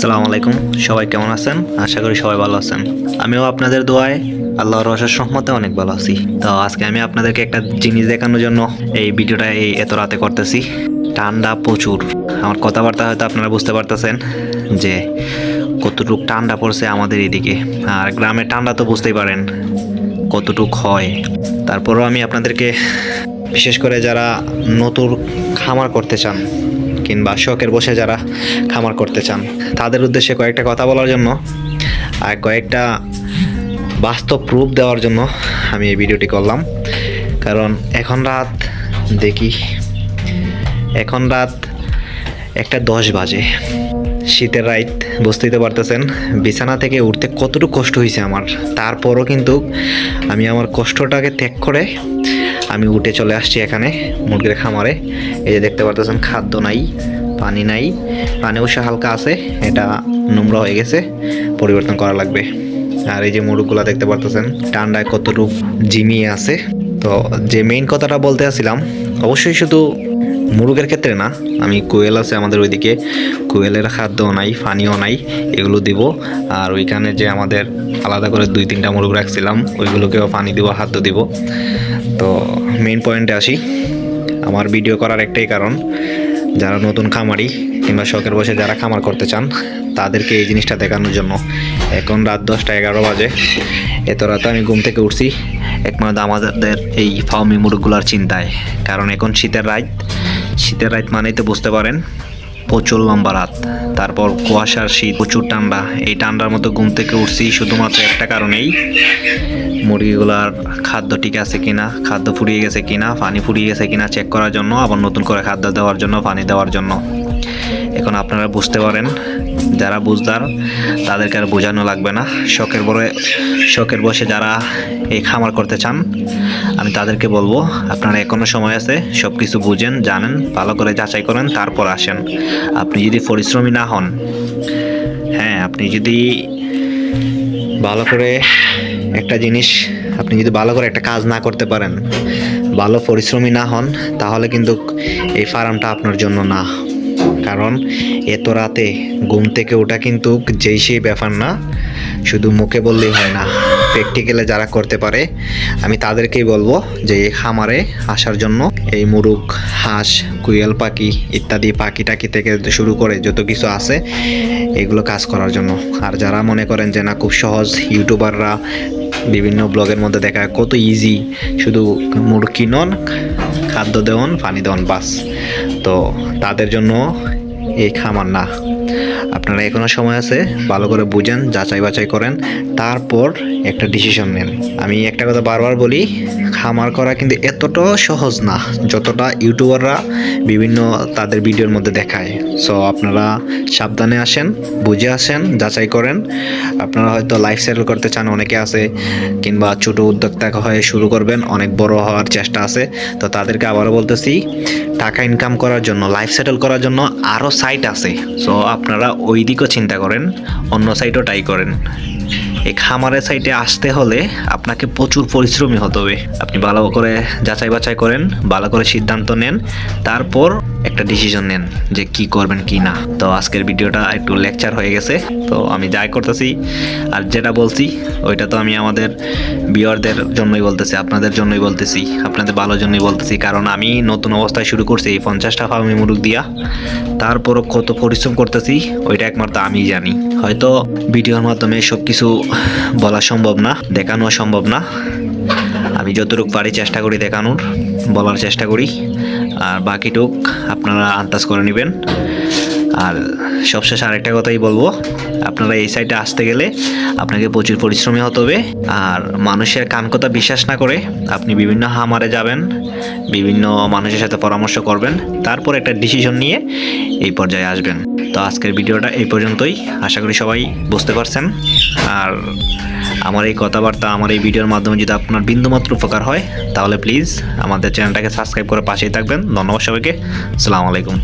আসসালামু আলাইকুম। সবাই কেমন আছেন? আশা করি সবাই ভালো আছেন। আমিও আপনাদের দোয়ায় আল্লাহর রসের সহমতে অনেক ভালো আছি। তো আজকে আমি আপনাদেরকে একটা জিনিস দেখানোর জন্য এই ভিডিওটা এই এত রাতে করতেছি। ঠান্ডা প্রচুর। আমার কথাবার্তা হয়তো আপনারা বুঝতে পারতেছেন যে কতটুক ঠান্ডা পড়ছে আমাদের এদিকে। আর গ্রামে ঠান্ডা তো বুঝতেই পারেন কতটুক হয়। তারপরও আমি আপনাদেরকে বিশেষ করে যারা নতুন খামার করতে চান কিংবা শখের বসে যারা খামার করতে চান, তাদের উদ্দেশ্যে কয়েকটা কথা বলার জন্য আর কয়েকটা বাস্তব প্রুফ দেওয়ার জন্য আমি এই ভিডিওটি করলাম। কারণ এখন রাত, দেখি, এখন রাত একটা দশ বাজে। শীতের রাইত বুঝতেই তো পারতেছেন, বিছানা থেকে উঠতে কতটুকু কষ্ট হয়েছে আমার। তারপরও কিন্তু আমি আমার কষ্টটাকে ত্যাগ করে আমি উঠে চলে আসছি এখানে মুরগির খামারে। এই যে দেখতে পারতেছেন, খাদ্য নাই, পানি নাই। পানি অবশ্য হালকা আছে, এটা নোংরা হয়ে গেছে, পরিবর্তন করা লাগবে। আর এই যে মুরগগুলা দেখতে পারতেছেন ঠান্ডায় কতটুকু জিমিয়ে আছে। তো যে মেইন কথাটা বলতে আসছিলাম, অবশ্যই শুধু মুরগের ক্ষেত্রে না, আমি কোয়েল আছে আমাদের ওইদিকে। কোয়েলের খাদ্য নাই, পানিও নাই, এগুলো দিব। আর ওইখানে যে আমাদের আলাদা করে দুই তিনটা মুরগ রাখছিলাম, ওইগুলোকেও পানি দিব, খাদ্য দিব। তো মেইন পয়েন্টে আসি। আমার ভিডিও করার একটাই কারণ, যারা নতুন খামারি কিংবা শখের বসে যারা খামার করতে চান, তাদেরকে এই জিনিসটা দেখানোর জন্য। এখন রাত দশটা এগারো বাজে। এত রাতে আমি ঘুম থেকে উঠছি, একমাত্র আমাদের এই ফাউমি মুরগগুলার চিন্তায়। কারণ এখন শীতের রাত শীতের রাত মানেই তো বুঝতে পারেন প্রচুর লম্বা রাত। তারপর কুয়াশার শীত, প্রচুর ঠান্ডা। এই ঠান্ডার মতো ঘুম থেকে উঠছি শুধুমাত্র একটা কারণেই। মুরগিগুলার খাদ্য ঠিক আছে কিনা, খাদ্য ফুরিয়ে গেছে কিনা, পানি ফুরিয়ে গেছে কিনা চেক করার জন্য, আবার নতুন করে খাদ্য দেওয়ার জন্য, পানি দেওয়ার জন্য। এখন আপনারা বুঝতে পারেন, যারা বুঝদার, তাদেরকে আর বোঝানো লাগবে না। শখের বড়, শখের বসে যারা এই খামার করতে চান, আমি তাদেরকে বলব, আপনারা এখনও সময় আছে সব কিছু বুঝেন, জানেন, ভালো করে যাচাই করেন, তারপর আসেন। আপনি যদি পরিশ্রমী না হন হ্যাঁ আপনি যদি ভালো করে একটা জিনিস, আপনি যদি ভালো করে একটা কাজ না করতে পারেন, ভালো পরিশ্রমী না হন, তাহলে কিন্তু এই ফার্মটা আপনার জন্য না। কারণ এত রাতে ঘুম থেকে ওটা কিন্তু যেই সেই ব্যাপার না। শুধু মুখে বললেই হয় না প্র্যাকটিক্যালে যারা করতে পারে, আমি তাদেরকেই বলব যে এই খামারে আসার জন্য এই মুরুগ হাঁস, কুইয়াল পাখি ইত্যাদি পাখি টাকি থেকে শুরু করে যত কিছু আছে, এগুলো কাজ করার জন্য। আর যারা মনে করেন যে না, খুব সহজ ইউটিউবাররা বিভিন্ন ব্লগের মধ্যে দেখা কত ইজি শুধু মুরগ কিনন, খাদ্য দেওয়ান পানি দেওয়ান বাস। তো তাদের জন্য এই খামার না। আপনারা এখনও সময় আছে, ভালো করে বুঝেন, যাচাই বাছাই করেন, তারপর একটা ডিসিশন নেন। আমি একটা কথা বারবার বলি খামার করা কিন্তু এতটাও সহজ না, যতটা ইউটিউবাররা বিভিন্ন তাদের ভিডিওর মধ্যে দেখায়। সো আপনারা সাবধানে আসেন, বুঝে আসেন, যাচাই করেন। আপনারা হয়তো লাইফ সেটেল করতে চান, অনেকে আছে, কিংবা ছোট উদ্যোক্তা হয়ে শুরু করবেন, অনেক বড় হওয়ার চেষ্টা আছে। তো তাদেরকে আবারও বলতেছি, টাকা ইনকাম করার জন্য লাইফ সেটেল করার জন্য আরও সাইট আছে। সো আপনারা ওই দিকও চিন্তা করেন, অন্য সাইটও ট্রাই করেন। এই খামারের সাইটে আসতে হলে আপনাকে প্রচুর পরিশ্রমী হতে হবে। আপনি ভালো করে যাচাই বাছাই করেন, ভালো করে সিদ্ধান্ত নেন, তারপর একটা ডিসিশন নেন যে কি করবেন, কি না। তো আজকের ভিডিওটা একটু লেকচার হয়ে গেছে। তো আমি যাই করতেছি। আর যেটা বলছি, ওইটা তো আমি আমাদের বিয়ারদের জন্যই বলতেছি, আপনাদের জন্যই বলতেছি, আপনাদের ভালোর জন্যই বলতেছি। কারণ আমি নতুন অবস্থায় শুরু করছি এই পঞ্চাশটা ফার্মি মুরগ দিয়া। তারপরও কত পরিশ্রম করতেছি, ওইটা একমাত্র আমিই জানি। হয়তো ভিডিওর মাধ্যমে সব কিছু বলা সম্ভব না, দেখানো সম্ভব না। আমি যতটুকু পারি চেষ্টা করি দেখানোর, বলার চেষ্টা করি। আর বাকিটুক আপনারা আন্দাজ করে নেবেন। আর সবশেষে আরেকটা কথাই বলব, আপনারা এই সাইডে আসতে গেলে আপনাকে প্রচুর পরিশ্রমী হতে হবে। আর মানুষের কান কথা বিশ্বাস না করে আপনি বিভিন্ন হামারে যাবেন, বিভিন্ন মানুষের সাথে পরামর্শ করবেন, তারপর একটা ডিসিশন নিয়ে এই পর্যায়ে আসবেন। তো আজকের ভিডিওটা এই পর্যন্তই। আশা করি সবাই বুঝতে পারছেন। আর আমার এই কথাবার্তা, আমার এই ভিডিওর মাধ্যমে যদি আপনার বিন্দুমাত্র উপকার হয়, তাহলে প্লিজ আমাদের চ্যানেলটাকে সাবস্ক্রাইব করে পাশেই থাকবেন। ধন্যবাদ সবাইকে। আসসালামু আলাইকুম।